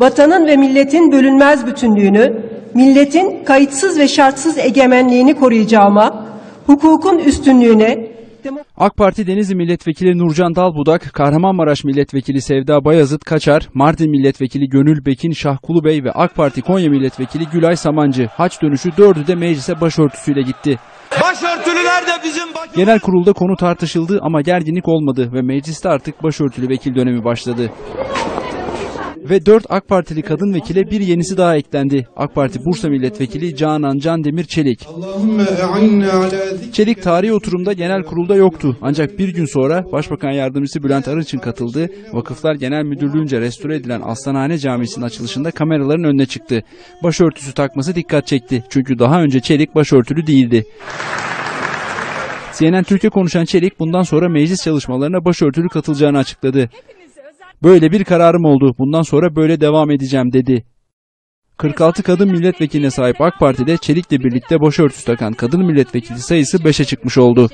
vatanın ve milletin bölünmez bütünlüğünü, milletin kayıtsız ve şartsız egemenliğini koruyacağıma, hukukun üstünlüğüne, AK Parti Denizli Milletvekili Nurcan Dalbudak, Kahramanmaraş Milletvekili Sevda Bayazıt Kaçar, Mardin Milletvekili Gönül Bekin Şahkulu Bey ve AK Parti Konya Milletvekili Gülay Samancı haç dönüşü dördü de meclise başörtüsüyle gitti. Başörtülüler de bizim. Genel kurulda konu tartışıldı ama gerginlik olmadı ve mecliste artık başörtülü vekil dönemi başladı ve 4 AK Partili kadın vekile bir yenisi daha eklendi. AK Parti Bursa Milletvekili Canan Can Demir Çelik. Çelik tarihi oturumda genel kurulda yoktu. Ancak bir gün sonra Başbakan Yardımcısı Bülent Arınç'ın katıldığı Vakıflar Genel Müdürlüğü'nce restore edilen Aslanhane Camisi'nin açılışında kameraların önüne çıktı. Başörtüsü takması dikkat çekti. Çünkü daha önce Çelik başörtülü değildi. CNN Türkiye konuşan Çelik bundan sonra meclis çalışmalarına başörtülü katılacağını açıkladı. Böyle bir kararım oldu. Bundan sonra böyle devam edeceğim dedi. 46 kadın milletvekiline sahip AK Parti'de Çelik'le birlikte başörtüsü takan kadın milletvekili sayısı 5'e çıkmış oldu.